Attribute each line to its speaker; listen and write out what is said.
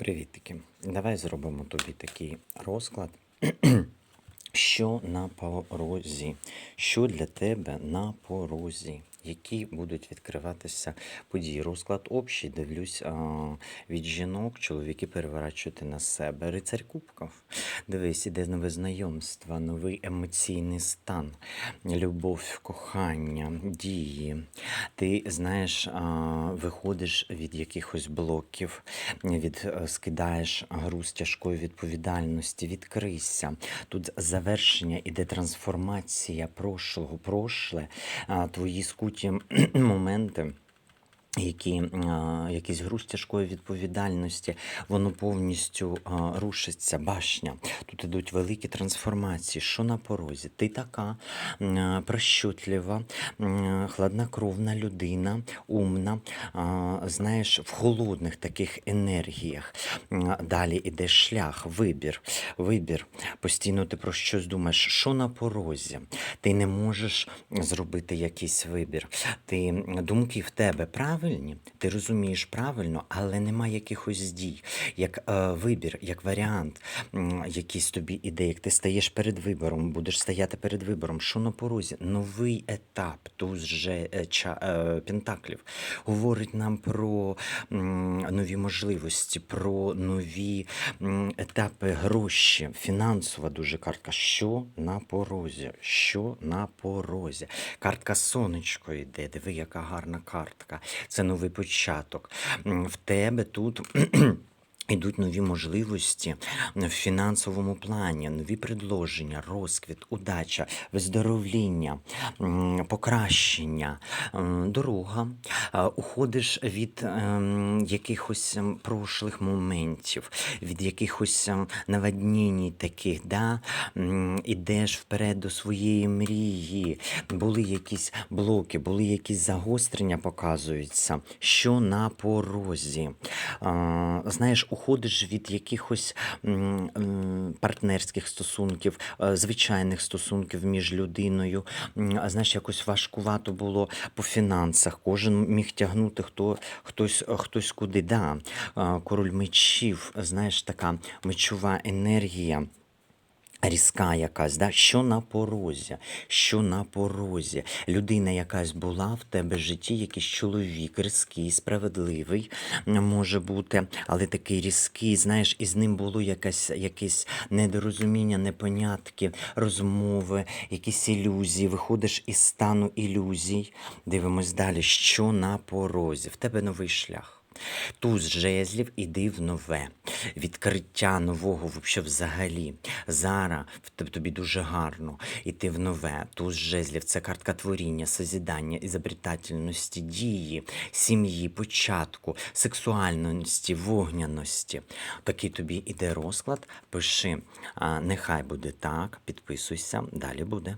Speaker 1: Привітики. Давай зробимо тобі такий розклад. Що на порозі? Що для тебе на порозі? Які будуть відкриватися події? Розклад общий, дивлюсь а, від жінок, чоловіки переворачувати на себе. Рицарь Кубков. Дивись, іде нове знайомство, новий емоційний стан, любов, кохання, дії. Ти знаєш, а, виходиш від якихось блоків, від е, скидаєш груз тяжкої відповідальності, відкрийся. Тут завершення іде трансформація прошлого, прошле, твої скуті моменти. Які якийсь груз тяжкої відповідальності, воно повністю рушиться, башня. Тут ідуть великі трансформації. Що на порозі? Ти така прощутлива, хладнокровна людина, умна, знаєш, в холодних таких енергіях. Далі іде шлях, вибір. Вибір. Постійно ти про щось думаєш, що на порозі. Ти не можеш зробити якийсь вибір. Ти думки в тебе правильні, ти розумієш правильно, але немає якихось дій, як е, вибір, як варіант, якісь тобі ідеї. як ти стаєш перед вибором, будеш стояти перед вибором. Що на порозі? Новий етап, туз же е, ча, е, пентаклів говорить нам про м, нові можливості, про нові етапи гроші, фінансова дуже картка. Що на порозі? Що на порозі? Картка сонечко йде. Диви, яка гарна картка. Це новий початок. В тебе тут. Ідуть нові можливості в фінансовому плані, нові предложення, розквіт, удача, виздоровління, покращення, дорога. Уходиш від ем, якихось ем, прошлих моментів, від якихось ем, наводнінь таких, да? Ідеш вперед до своєї мрії. Були якісь блоки, були якісь загострення, показуються, що на порозі. Знаєш, уходиш від якихось партнерських стосунків, е, звичайних стосунків між людиною. Знаєш, якось важкувато було по фінансах. Кожен міг тягнути хто, хтось, хтось куди. Да. Король мечів, знаєш, така мечова енергія. Різка якась, да? що на порозі, що на порозі. Людина якась була в тебе в житті, якийсь чоловік, різкий, справедливий може бути, але такий різкий, знаєш, і з ним було якесь, якесь недорозуміння, непонятки, розмови, якісь ілюзії. Виходиш із стану ілюзій. Дивимось далі, що на порозі. В тебе новий шлях. Туз жезлів іди в нове. Відкриття нового взагалі. Зараз тобі дуже гарно іти в нове. Туз жезлів це картка творіння, созідання, ізобретательності, дії, сім'ї, початку, сексуальності, вогняності. Такий тобі іде розклад. Пиши, нехай буде так, підписуйся, далі буде.